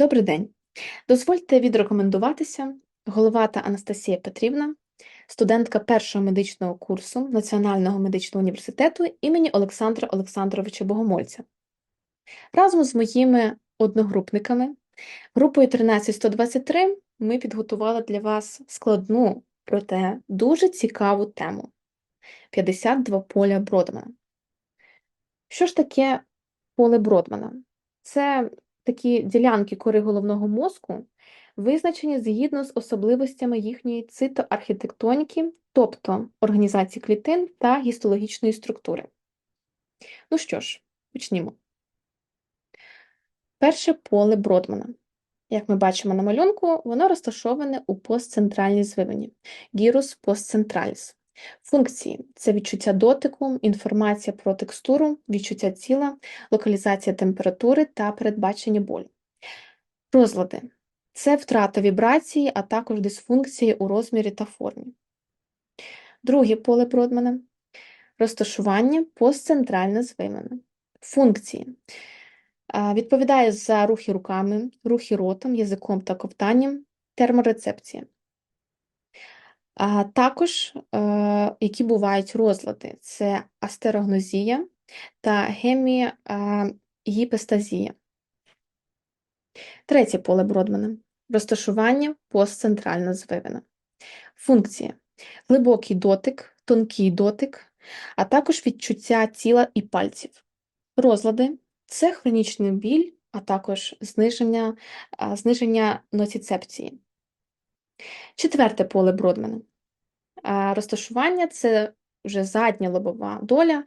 Добрий день. Дозвольте відрекомендуватися. Головата Анастасія Петрівна, студентка першого медичного курсу Національного медичного університету імені Олександра Олександровича Богомольця. Разом з моїми одногрупниками, групою 13123, ми підготували для вас складну, проте дуже цікаву тему 52 поля Бродмана. Що ж таке поле Бродмана? Це такі ділянки кори головного мозку визначені згідно з особливостями їхньої цитоархітектоніки, тобто організації клітин та гістологічної структури. Ну що ж, почнімо. Перше поле Бродмана. Як ми бачимо на малюнку, воно розташоване у постцентральній звивині гірус постцентраліс. Функції це відчуття дотику, інформація про текстуру, відчуття тіла, локалізація температури та передбачення болю. Розлади це втрата вібрації, а також дисфункції у розмірі та формі. Друге поле Бродмана розташування постцентральне звимена. Функції відповідає за рухи руками, рухи ротом, язиком та ковтанням, терморецепція. А також, е, які бувають розлади, це астерогнозія та гемігіпестазія. Третє поле Бродмана розташування постцентральна звивина. Функція глибокий дотик, тонкий дотик, а також відчуття тіла і пальців. Розлади це хронічний біль, а також зниження зниження ноціцепції. Четверте поле Бродмана Розташування це вже задня лобова доля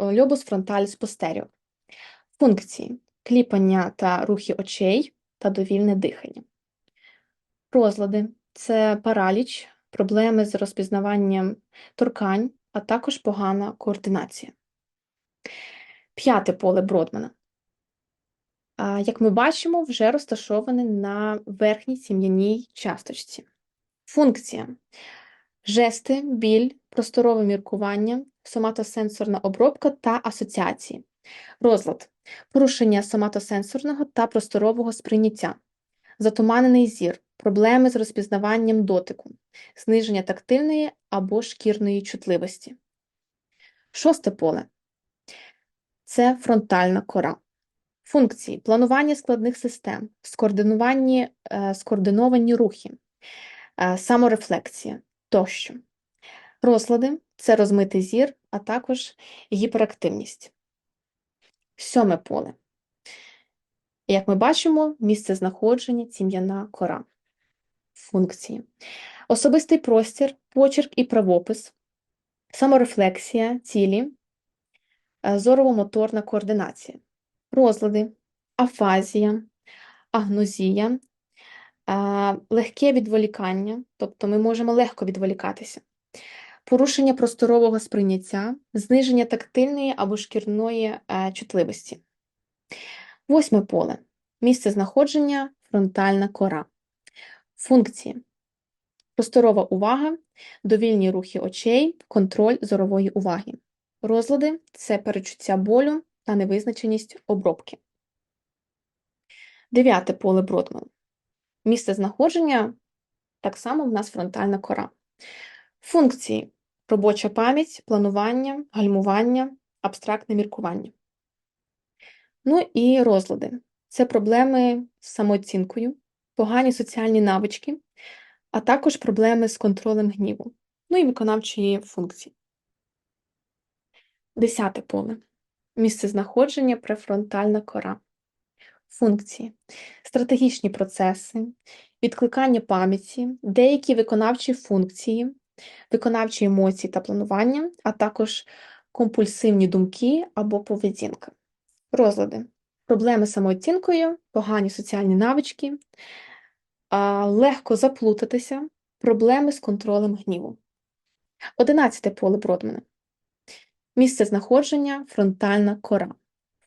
льобус фронталіс постеріор. Функції кліпання та рухи очей та довільне дихання. Розлади це параліч, проблеми з розпізнаванням торкань, а також погана координація. П'яте поле Бродмана. Як ми бачимо, вже розташоване на верхній сім'яній часточці. Функція. Жести, біль, просторове міркування, соматосенсорна обробка та асоціації, розлад, порушення соматосенсорного та просторового сприйняття, затуманений зір, проблеми з розпізнаванням дотику, зниження тактильної або шкірної чутливості. Шосте поле. Це фронтальна кора. Функції. Планування складних систем, е, скоординовані рухи, саморефлексія тощо. Розлади це розмитий зір, а також гіперактивність. Сьоме поле. Як ми бачимо, місце знаходження тім'яна кора. Функції. Особистий простір, почерк і правопис, саморефлексія, цілі, е, зорово-моторна координація, розлади, афазія, агнозія, легке відволікання, тобто ми можемо легко відволікатися, порушення просторового сприйняття, зниження тактильної або шкірної е, чутливості. Восьме поле місце знаходження фронтальна кора. Функції. Просторова увага, довільні рухи очей, контроль зорової уваги. Розлади це перечуття болю та невизначеність обробки. Дев'яте поле Бродман. Місце знаходження так само в нас фронтальна кора. Функції робоча пам'ять, планування, гальмування, абстрактне міркування. Ну і розлади це проблеми з самооцінкою, погані соціальні навички, а також проблеми з контролем гніву, ну і виконавчої функції. Десяте поле. Місце знаходження префронтальна кора функції, стратегічні процеси, відкликання пам'яті, деякі виконавчі функції, виконавчі емоції та планування, а також компульсивні думки або поведінка, розлади, проблеми з самооцінкою, погані соціальні навички, легко заплутатися, проблеми з контролем гніву. Одинадцяте поле Бродмана. Місце знаходження фронтальна кора.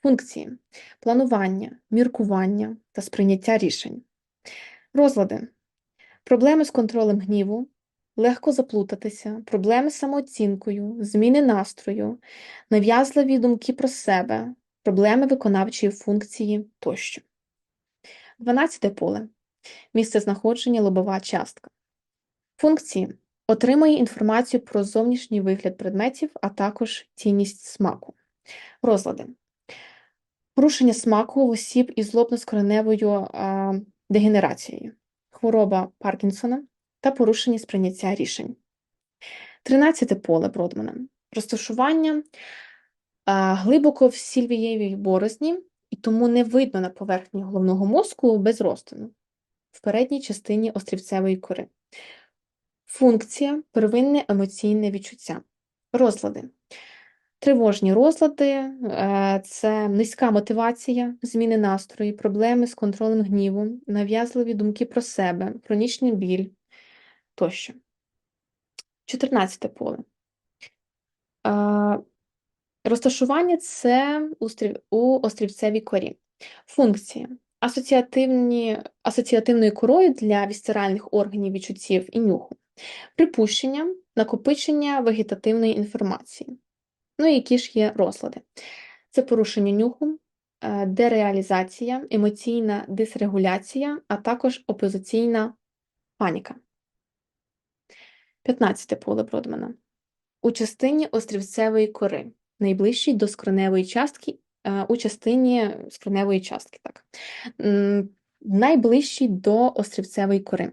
Функції планування, міркування та сприйняття рішень. Розлади. Проблеми з контролем гніву, легко заплутатися, проблеми з самооцінкою, зміни настрою, нав'язливі думки про себе, проблеми виконавчої функції тощо. 12 поле. Місце знаходження лобова частка. Функції отримує інформацію про зовнішній вигляд предметів, а також цінність смаку. Розлади. Порушення смаку в осіб із лобно-скроневою дегенерацією, хвороба Паркінсона та порушення сприйняття рішень. 13 поле Бродмана. Розташування глибоко в сільвієвій борозні, і тому не видно на поверхні головного мозку без розтину в передній частині острівцевої кори. Функція первинне емоційне відчуття. Розлади. Тривожні розлади е, це низька мотивація, зміни настрою, проблеми з контролем гніву, нав'язливі думки про себе, хронічний біль тощо. 14 поле. Розташування це у острівцевій корі. Функції асоціативні, асоціативною корою для вісцеральних органів відчуттів і нюху, припущення, накопичення вегетативної інформації. Ну і які ж є розлади? Це порушення нюху, е, дереалізація, емоційна дисрегуляція, а також опозиційна паніка. 15 поле Бродмана. У частині острівцевої кори, найближчій до скроневої частки, е, у частині скроневої частки, так. Найближчий до острівцевої кори.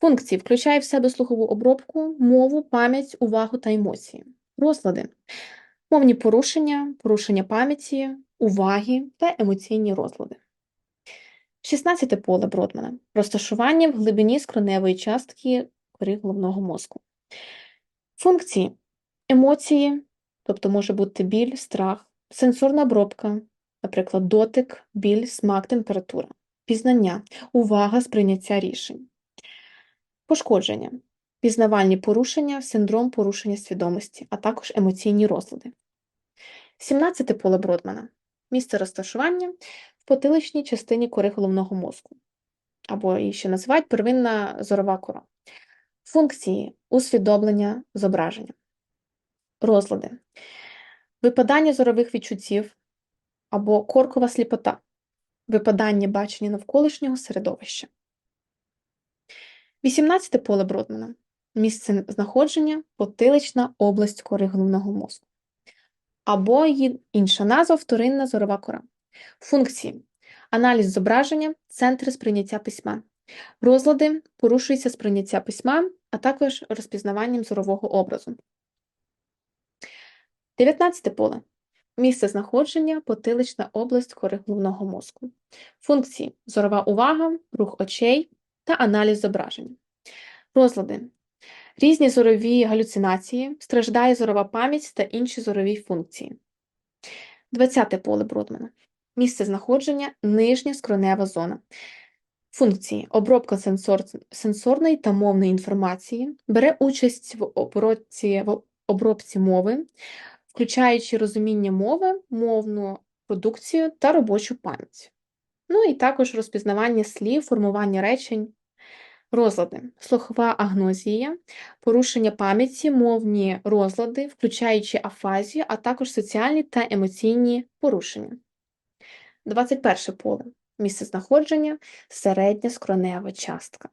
Функції включає в себе слухову обробку, мову, пам'ять, увагу та емоції. Розлади, мовні порушення, порушення пам'яті, уваги та емоційні розлади. 16 поле Бродмана. Розташування в глибині скроневої частки кори головного мозку. Функції емоції, тобто може бути біль, страх, сенсорна обробка, наприклад, дотик, біль, смак, температура, пізнання, увага, сприйняття рішень, пошкодження, пізнавальні порушення, синдром порушення свідомості, а також емоційні розлади. 17 поле Бродмана місце розташування в потиличній частині кори головного мозку, або її ще називають первинна зорова кора. Функції усвідомлення зображення, розлади, випадання зорових відчуттів або коркова сліпота, випадання бачення навколишнього середовища. 18 поле Бродмана місце знаходження потилична область кори головного мозку. Або її інша назва вторинна зорова кора. Функції аналіз зображення, центри сприйняття письма. Розлади порушується сприйняття письма, а також розпізнаванням зорового образу. 19 поле. Місце знаходження потилична область кори головного мозку. Функції зорова увага, рух очей та аналіз зображення. Розлади. Різні зорові галюцинації, страждає зорова пам'ять та інші зорові функції. 20 поле Бродмана. Місце знаходження нижня скронева зона. Функції обробка сенсор, сенсорної та мовної інформації, бере участь в обробці, в обробці мови, включаючи розуміння мови, мовну продукцію та робочу пам'ять. Ну і також розпізнавання слів, формування речень, розлади, слухова агнозія, порушення пам'яті, мовні розлади, включаючи афазію, а також соціальні та емоційні порушення. 21 поле місце знаходження середня скронева частка.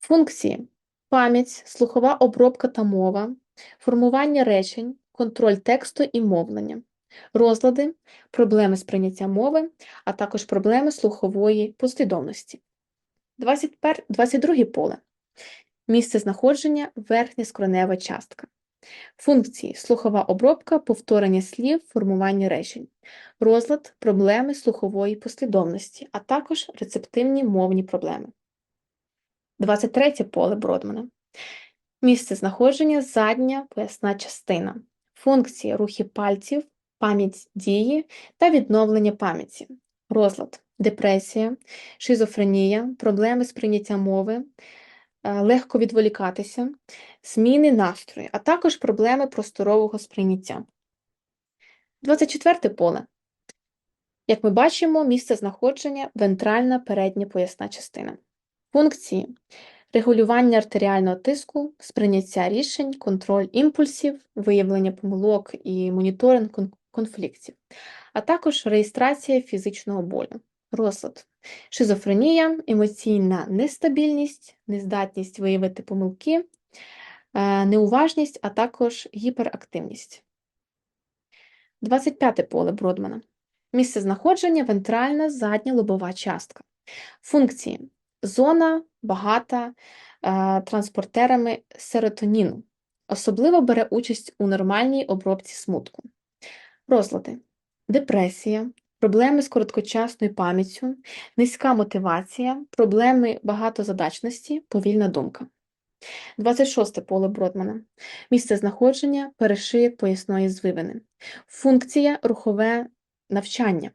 Функції пам'ять, слухова обробка та мова, формування речень, контроль тексту і мовлення, розлади, проблеми сприйняття мови, а також проблеми слухової послідовності. 21, 22 поле. Місце знаходження верхня скронева частка. Функції слухова обробка, повторення слів, формування речень, розлад, проблеми слухової послідовності, а також рецептивні мовні проблеми. 23 поле Бродмана. Місце знаходження задня поясна частина. Функції рухи пальців, пам'ять дії та відновлення пам'яті, розлад, депресія, шизофренія, проблеми з прийняттям мови, Е, легко відволікатися, зміни настрою, а також проблеми просторового сприйняття. 24 поле. Як ми бачимо, місце знаходження вентральна передня поясна частина. Функції регулювання артеріального тиску, сприйняття рішень, контроль імпульсів, виявлення помилок і моніторинг конфліктів, а також реєстрація фізичного болю. Розлад. Шизофренія, емоційна нестабільність, нездатність виявити помилки, е, неуважність, а також гіперактивність. 25 поле Бродмана. Місце знаходження вентральна задня лобова частка. Функції зона багата е, транспортерами серотоніну. Особливо бере участь у нормальній обробці смутку. Розлади, депресія, проблеми з короткочасною пам'яттю, низька мотивація, проблеми багатозадачності, повільна думка. 26 поле Бродмана. Місце знаходження перешиє поясної звивини. Функція рухове навчання.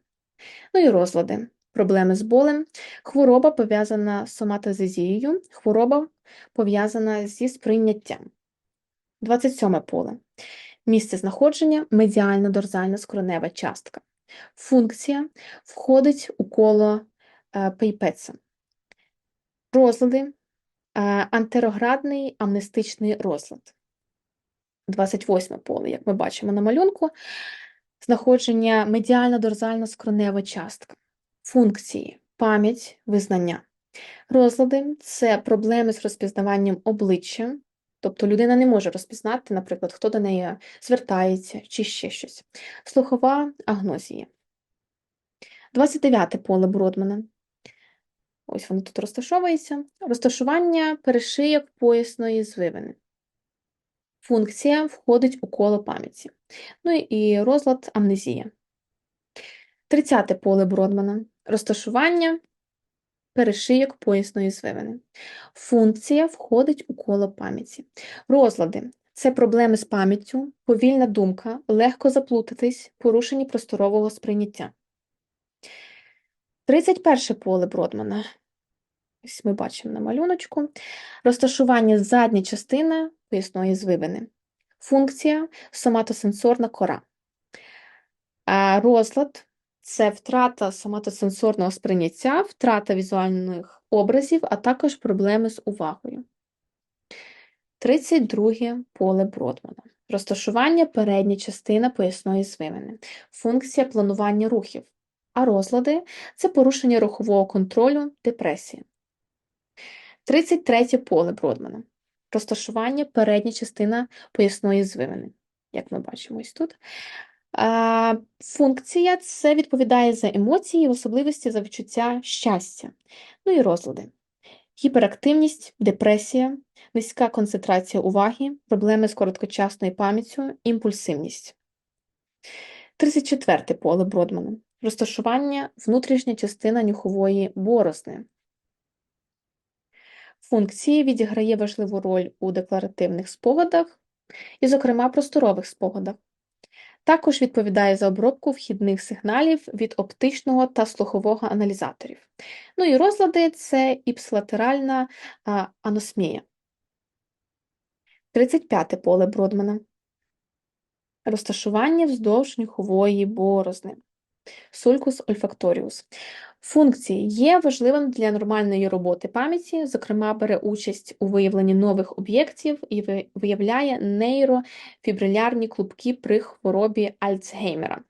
Ну і розлади. Проблеми з болем, хвороба пов'язана з соматозезією, хвороба пов'язана зі сприйняттям. 27 поле. Місце знаходження медіально дорзальна скронева частка. Функція входить у коло е, пейпеца. Розлади е, антероградний амнестичний розлад. 28 поле, як ми бачимо на малюнку, знаходження медіально дорзальна скронева частка. Функції пам'ять, визнання. Розлади це проблеми з розпізнаванням обличчя, тобто людина не може розпізнати, наприклад, хто до неї звертається чи ще щось. Слухова агнозія. 29 поле Бродмана. Ось воно тут розташовується. Розташування перешийок поясної звивини. Функція входить у коло пам'яті. Ну і розлад амнезія. 30 поле Бродмана. Розташування перешийок поясної звивини. Функція входить у коло пам'яті. Розлади це проблеми з пам'яттю, повільна думка, легко заплутатись, порушення просторового сприйняття. 31 поле Бродмана. Ось ми бачимо на малюночку. Розташування задня частина поясної звивини. Функція соматосенсорна кора. А Розлад це втрата соматосенсорного сприйняття, втрата візуальних образів, а також проблеми з увагою. 32 поле Бродмана. Розташування передня частина поясної звивини. Функція планування рухів. А розлади це порушення рухового контролю, депресія. 33 поле Бродмана. Розташування передня частина поясної звивини, як ми бачимо ось тут. Функція це відповідає за емоції, в особливості за відчуття щастя, ну і розлади. Гіперактивність, депресія, низька концентрація уваги, проблеми з короткочасною пам'яттю, імпульсивність. 34 поле Бродмана. Розташування внутрішня частина нюхової борозни. Функції відіграє важливу роль у декларативних спогадах і, зокрема, просторових спогадах. Також відповідає за обробку вхідних сигналів від оптичного та слухового аналізаторів. Ну і розлади це іпсилатеральна аносмія. 35 поле Бродмана. Розташування вздовж нюхової борозни. Сулькус ольфакторіус. Функції є важливим для нормальної роботи пам'яті, зокрема, бере участь у виявленні нових об'єктів і виявляє нейрофібрилярні клубки при хворобі Альцгеймера,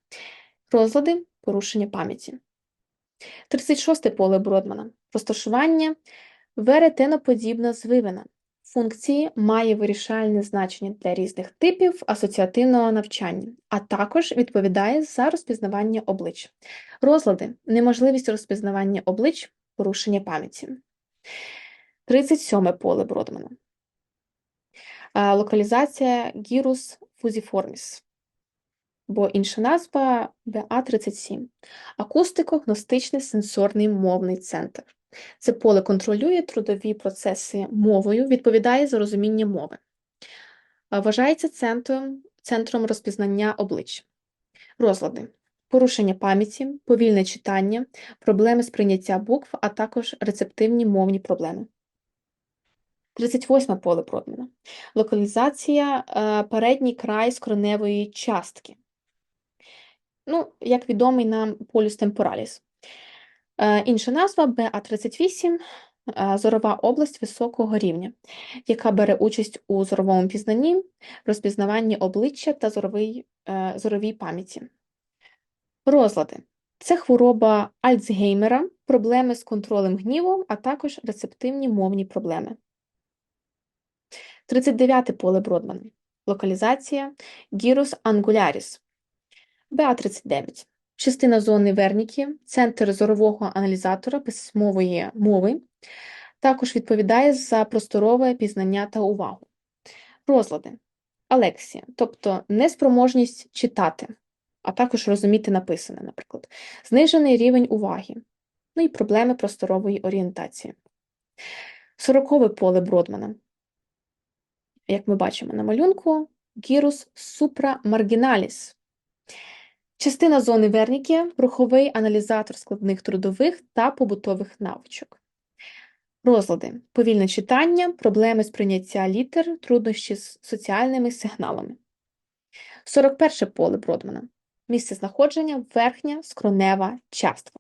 розлади порушення пам'яті. 36 поле Бродмана. Розташування веретеноподібна звивина функції має вирішальне значення для різних типів асоціативного навчання, а також відповідає за розпізнавання облич. Розлади, неможливість розпізнавання облич, порушення пам'яті. 37 поле Бродмана. Локалізація гірус фузіформіс, бо інша назва БА37, акустико-гностичний сенсорний мовний центр. Це поле контролює трудові процеси мовою, відповідає за розуміння мови. Вважається центром, центром розпізнання облич. Розлади. Порушення пам'яті, повільне читання, проблеми сприйняття букв, а також рецептивні мовні проблеми. 38 поле Бродмана. Локалізація передній край скроневої частки. Ну, як відомий нам полюс темпораліс. Е, інша назва БА38 е, зорова область високого рівня, яка бере участь у зоровому пізнанні, розпізнаванні обличчя та зоровій, е, зоровій пам'яті. Розлади Це хвороба Альцгеймера, проблеми з контролем гніву, а також рецептивні мовні проблеми. 39 поле Бродмана. Локалізація Гірус ангуляріс. БА39. Частина зони Вернікі, центр зорового аналізатора письмової мови, також відповідає за просторове пізнання та увагу. Розлади. Алексія, тобто неспроможність читати, а також розуміти написане, наприклад, знижений рівень уваги, ну і проблеми просторової орієнтації. Сорокове поле Бродмана. Як ми бачимо на малюнку, гірус супрамаргіналіс. Частина зони Верніки руховий аналізатор складних трудових та побутових навичок. Розлади, повільне читання, проблеми з прийняття літер, труднощі з соціальними сигналами. 41 поле Бродмана. Місце знаходження верхня скронева частка.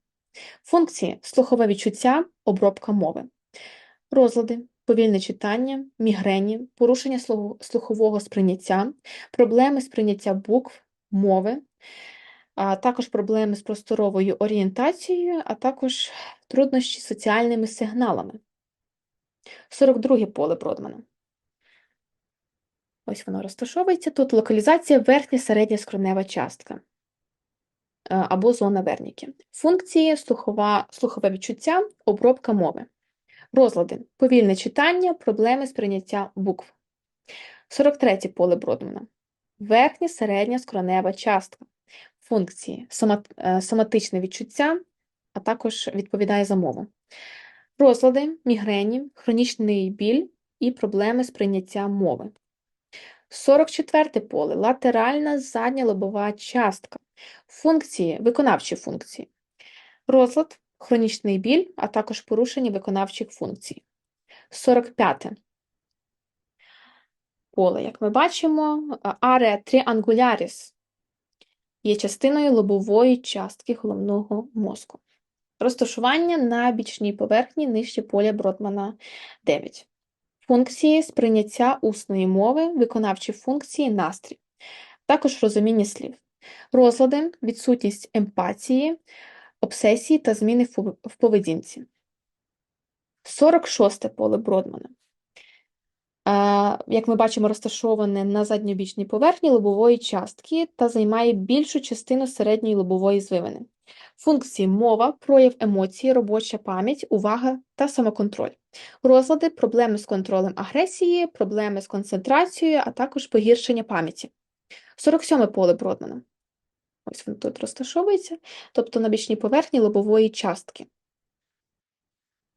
Функції слухове відчуття, обробка мови. Розлади, повільне читання, мігрені, порушення слухового сприйняття, проблеми з прийняття букв, мови, а також проблеми з просторовою орієнтацією, а також труднощі з соціальними сигналами. 42 поле Бродмана. Ось воно розташовується. Тут локалізація верхня середня скронева частка е, або зона Верніки. Функції слухова, слухове відчуття, обробка мови. Розлади, повільне читання, проблеми з прийняття букв. 43 поле Бродмана. Верхня середня скронева частка. Функції е, соматичне відчуття, а також відповідає за мову. Розлади, мігрені, хронічний біль і проблеми з прийняттям мови. 44 поле латеральна задня лобова частка. Функції, виконавчі функції. Розлад, хронічний біль, а також порушення виконавчих функцій. 45 поле, як ми бачимо, аре тріангуляріс є частиною лобової частки головного мозку. Розташування на бічній поверхні нижче поля Бродмана 9. Функції сприйняття усної мови, виконавчі функції, настрій, також розуміння слів, розлади, відсутність емпатії, обсесії та зміни в поведінці. 46 поле Бродмана. Як ми бачимо, розташоване на задньобічній поверхні лобової частки та займає більшу частину середньої лобової звивини. Функції мова, прояв емоцій, робоча пам'ять, увага та самоконтроль. Розлади, проблеми з контролем агресії, проблеми з концентрацією, а також погіршення пам'яті. 47 поле Бродмана. Ось воно тут розташовується, тобто на бічній поверхні лобової частки,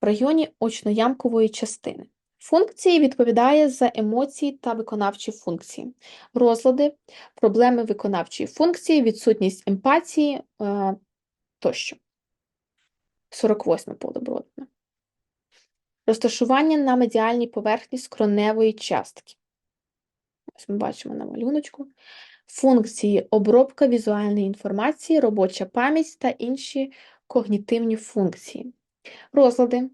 в районі очноямкової частини. Функції відповідає за емоції та виконавчі функції, розлади, проблеми виконавчої функції, відсутність емпатії е, тощо. 48 поле Розташування на медіальній поверхні скроневої частки. Ось ми бачимо на малюночку. Функції обробка візуальної інформації, робоча пам'ять та інші когнітивні функції. Розлади,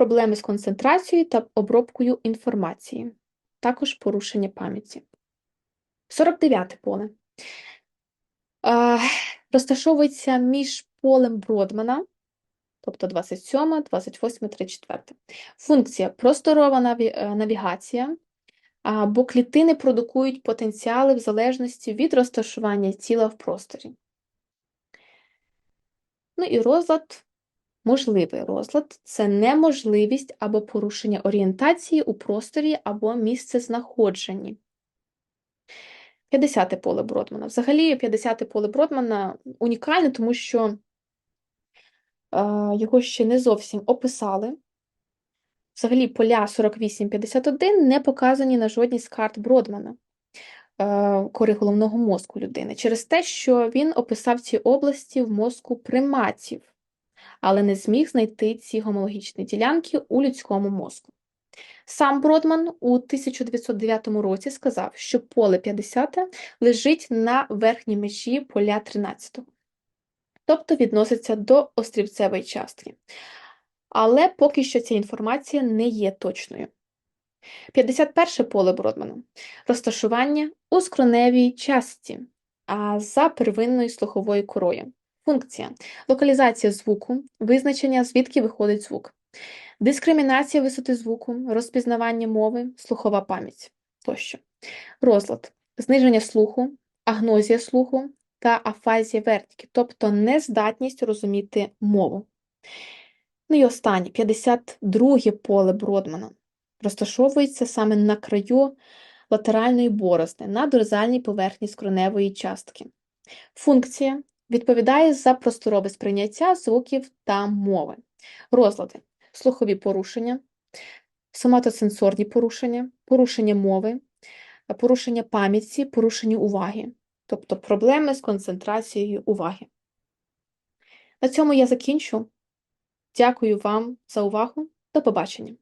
проблеми з концентрацією та обробкою інформації, також порушення пам'яті. 49 поле. Розташовується між полем Бродмана, тобто 27, 28, 34. Функція просторова е, навігація, бо клітини продукують потенціали в залежності від розташування тіла в просторі. Ну і розлад, можливий розлад це неможливість або порушення орієнтації у просторі або місцезнаходженні. 50-те поле Бродмана. Взагалі, 50-те поле Бродмана унікальне, тому що е, його ще не зовсім описали. Взагалі, поля 48-51 не показані на жодній з карт Бродмана, е, кори головного мозку людини, через те, що він описав ці області в мозку приматів, але не зміг знайти ці гомологічні ділянки у людському мозку. Сам Бродман у 1909 році сказав, що поле 50 лежить на верхній межі поля 13, тобто відноситься до острівцевої частки. Але поки що ця інформація не є точною. 51 поле Бродмана розташування у скроневій частці, а за первинною слуховою корою. Функція. Локалізація звуку, визначення, звідки виходить звук, дискримінація висоти звуку, розпізнавання мови, слухова пам'ять тощо. Розлад. Зниження слуху, агнозія слуху та афазія вертики, тобто нездатність розуміти мову. Ну і останнє. 52 поле Бродмана. Розташовується саме на краю латеральної борозни на дорзальній поверхні скроневої частки. Функція відповідає за просторове сприйняття звуків та мови. Розлади слухові порушення, соматосенсорні порушення, порушення мови, порушення пам'яті, порушення уваги, тобто проблеми з концентрацією уваги. На цьому я закінчу. Дякую вам за увагу. До побачення!